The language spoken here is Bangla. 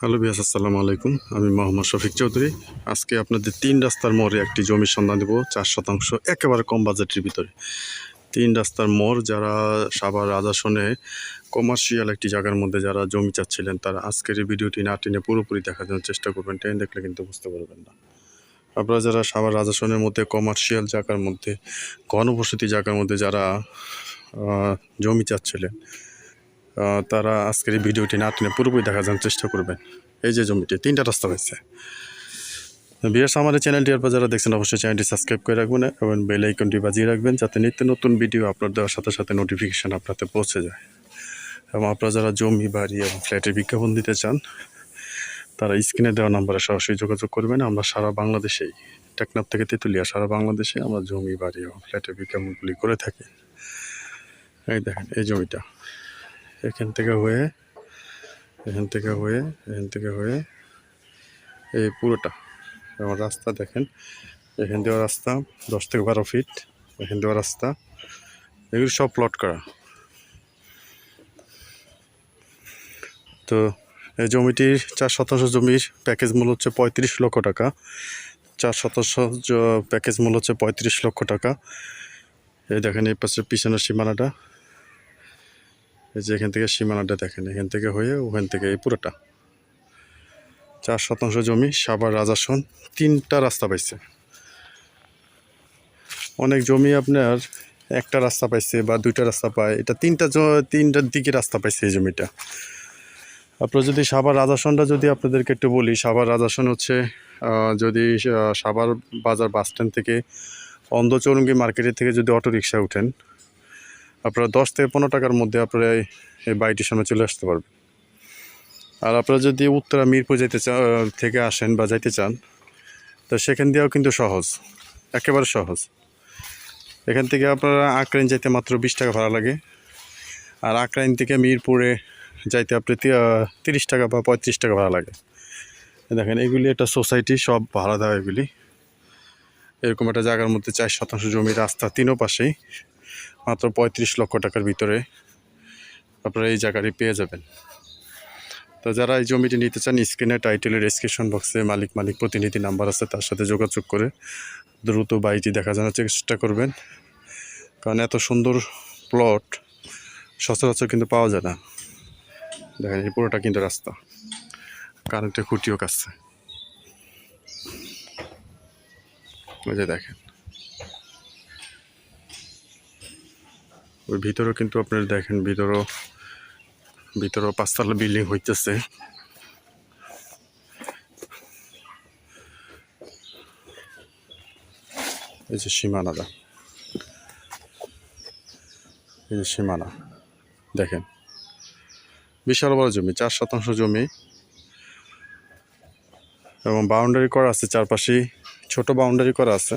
হ্যালো বিয়াস আসসালামু আলাইকুম। আমি মোহাম্মদ শফিক চৌধুরী। আজকে আপনাদের তিন রাস্তার মোড়ে একটি জমির সন্ধান দেবো, চার শতাংশ একেবারে কম বাজেটের ভিতরে। তিন রাস্তার মোড় যারা সাভার, রাজাসনে, কমার্শিয়াল একটি জায়গার মধ্যে যারা জমি চাচ্ছিলেন, তারা আজকের এই ভিডিওটি না টেনে পুরোপুরি দেখার জন্য চেষ্টা করবেন। ট্রেন দেখলে কিন্তু বুঝতে পারবেন না। আপনারা যারা সাভার, রাজাসনের মধ্যে, কমার্শিয়াল জায়গার মধ্যে ঘনবসতি জায়গার মধ্যে যারা জমি চাচ্ছিলেন তারা আজকের এই ভিডিওটি না টেনে পুরোপুরি দেখার জন্য চেষ্টা করবেন এই যে জমিটি, তিনটা রাস্তা হয়েছে বিয়ার্স আমাদের চ্যানেলটি আপনারা যারা দেখছেন, অবশ্যই চ্যানেলটি সাবস্ক্রাইব করে রাখবেন এবং বেল আইকনটি বাজিয়ে রাখবেন, যাতে নিত্য নতুন ভিডিও আপলোড দেওয়ার সাথে সাথে নোটিফিকেশান আপনাতে পৌঁছে যায়। এবং আপনারা যারা জমি, বাড়ি এবং ফ্ল্যাটের বিজ্ঞাপন দিতে চান, তারা স্ক্রিনে দেওয়া নাম্বারে সরাসরি যোগাযোগ করবেন। আমরা সারা বাংলাদেশেই টেকনাফ থেকে তেঁতুলিয়া, সারা বাংলাদেশে আমরা জমি, বাড়ি এবং ফ্ল্যাটের বিজ্ঞাপনগুলি করে থাকি। এই দেখেন, এই জমিটা। এখান থেকে হয়ে, এখান থেকে হয়ে, এখান থেকে হয়ে, এই পুরোটা। এবং রাস্তা দেখেন, এখান দেওয়া রাস্তা দশ থেকে বারো ফিট এখান দেওয়া রাস্তা, এগুলো সব প্লট করা। তো এই জমিটির চার শতাংশ জমির প্যাকেজ মূল্য হচ্ছে পঁয়ত্রিশ লক্ষ টাকা। চার শতাংশ প্যাকেজ মূল্য হচ্ছে পঁয়ত্রিশ লক্ষ টাকা। এই দেখেন এই পাশে পিছনের সীমানাটা। এই যে এখান থেকে সীমানাটা দেখেন, এখান থেকে হয়ে ওখান থেকে এই পুরোটা। চার শতাংশ জমি, সাভার, রাজাসন, তিনটা রাস্তা পাইছে। অনেক জমি আপনার একটা রাস্তা পাইছে বা দুইটা রাস্তা পায়, এটা তিনটা তিনটার দিকে রাস্তা পাইছে এই জমিটা। আপনার যদি সাভার, রাজাসনটা যদি আপনাদেরকে একটু বলি, সাভার, রাজাসন হচ্ছে যদি সাভার বাজার বাস স্ট্যান্ড থেকে অন্ধচৌরঙ্গি মার্কেটের থেকে যদি অটো রিক্সা উঠেন আপনারা দশ থেকে পনেরো টাকার মধ্যে আপনারা এই- বাড়িটির সামনে চলে আসতে পারবেন। আর আপনারা যদি উত্তরা মিরপুর যেতে চান থেকে আসেন বা যাইতে চান, তো সেখান দিয়েও কিন্তু সহজ, একেবারে সহজ। এখান থেকে আপনারা আকরাইন যাইতে মাত্র বিশ টাকা ভাড়া লাগে। আর আকরাইন থেকে মিরপুরে যাইতে আপনি তিরিশ টাকা বা পঁয়ত্রিশ টাকা ভাড়া লাগে। দেখেন, এগুলি একটা সোসাইটি, সব ভাড়া দেওয়া এগুলি। এরকম একটা জায়গার মধ্যে চার শতাংশ জমি, রাস্তা তিনও পাশেই। মাত্র পঁয়ত্রিশ লক্ষ টাকার ভিতরে আপনারা এই জায়গাটি পেয়ে যাবেন। তো যারা এই জমিটি নিতে চান, স্ক্রিনে টাইটেলের ডেসক্রিপশন বক্সে মালিক মালিক প্রতিনিধি নাম্বার আছে, তার সাথে যোগাযোগ করে দ্রুত বাড়িটি দেখা জানার চেষ্টা করবেন। কারণ এত সুন্দর প্লট সচরাচর কিন্তু পাওয়া যায় না। দেখেন, এই পুরোটা কিন্তু রাস্তা। কারেন্টের খুঁটিও কাছে ওই যে দেখেন। ওই ভিতরেও কিন্তু আপনার দেখেন, ভিতরেও ভিতরেও পাঁচতলা বিল্ডিং হইতেছে। এই যে সীমানাটা এই যে সীমানা, দেখেন। বিশাল বড় জমি, চার শতাংশ জমি। এবং বাউন্ডারি করা আছে চারপাশে ছোট বাউন্ডারি করা আছে।